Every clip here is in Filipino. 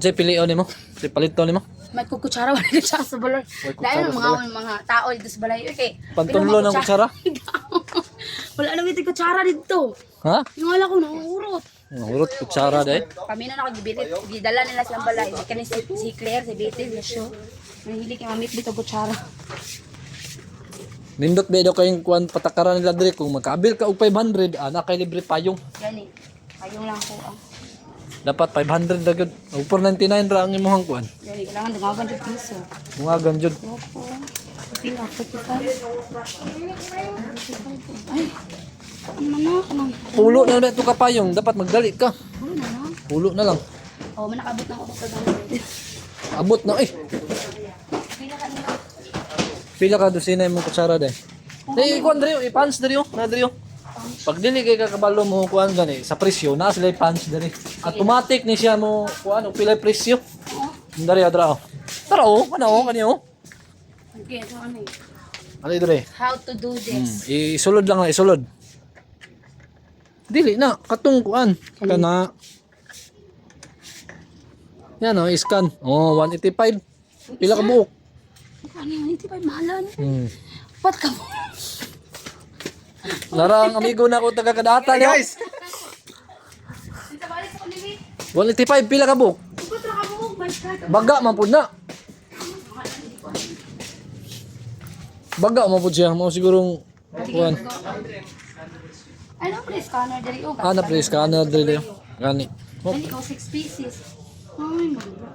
Jay, pilion ni mo. Jay, palito ni mo. May kukutsara wala na siya sa balon. Dahil ang sa mga mga tao dito sa balay. Okay. Pantunlo ng kutsara? wala nang ito kutsara dito. Ha? Yung wala ko nangurot. Urot, kutsara day. Kami na nakagibilit. Gidala nila silang balay. Kani si, si Claire, si Betty, si Sho. Nahili kay mamit dito kutsara. Nindot ba daw kayong kuan patakaran nila dire kung magkaabil ka og 500, ana kay libre payong. Gani. Ayong lang ko ah. Dapat 500 ra gud. Og 499 ra ang imong kuan. Gani, kailangan dumagan yung piso. Mga ganjud. Opo. Pila, 45. Ay. Ano na? Ano? Pulo na ba ito ka payong, dapat magdali ka. Ano na? Pulo na lang. Oh, manakabot na ako sa. Abot na eh. Pila ka dosina imong kutsara day. Day kuan dire, i-pants dire, na dire. Pag dili kay kakabalo mo kuan gani sa presyo na sila i-pants dire. Automatic ni siya mo kuan og pila presyo. Dari adra. Tara oh, ano oh, kani oh. Okay, so ano. Ano dire? How to do this. Hmm, isulod lang na isulod. Dili na katong kuan kana. Yan oh, scan. Oh, 185. Pila ka buok? Ano yun? Hindi pa mahalan. Hmm. Ba't ka mo? Narang amigo na ko taga kadata niyo. Guys, Sa balik sa kanili. 185 pila ka mo? God. Baga man pud na. Baga man pud siya, mo sigurong kuan. Ano pa scanner dali oh. Ah, na pre scanner dili. Gani. Dali oh, 6 pieces. Ay, maganda.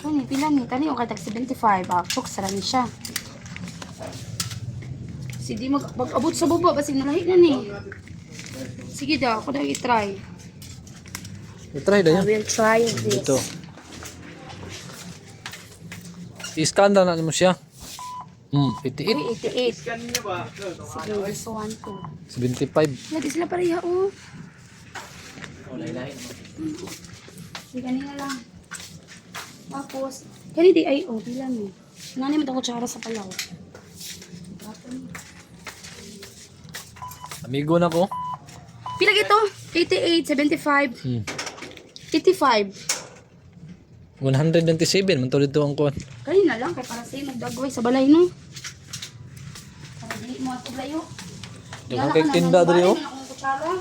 Kani, pila ni? Kani yung katag 75. Ah, box ra ni siya. Si di mag mag-abot sa baba kasi nalahi na ni. Sige daw, ako na i-try. i-try I dayon. will try this. Ito. I-scan na mo siya. Hmm, 88, Uy, 88. Sige, this one ko. 75. Lagi sila pareha, oh. Sige, kanina lang. Tapos, kani di ay, oh, pila mo. Nani mo ito kutsara sa palaw. Amigo na ko. Pila gito? 88, 75, Hmm. 85. 127 man to dito ang kuan. Kanina lang, kay para sa'yo magdagway sa balay, no? Para di mo ito layo. Daghang kay tinda diri oh. Akong kutsara.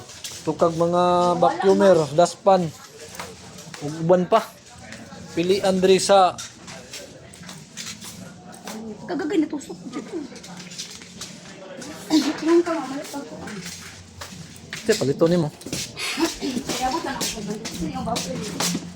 Tukag mga vacuumer, dustpan. Ug uban pa. Pilian diri sa Kagagay na tusok ko dito. Kailangan ka mamalit ako. Te palito nimo. Kaya ako sa bandit. Sige, ang baboy.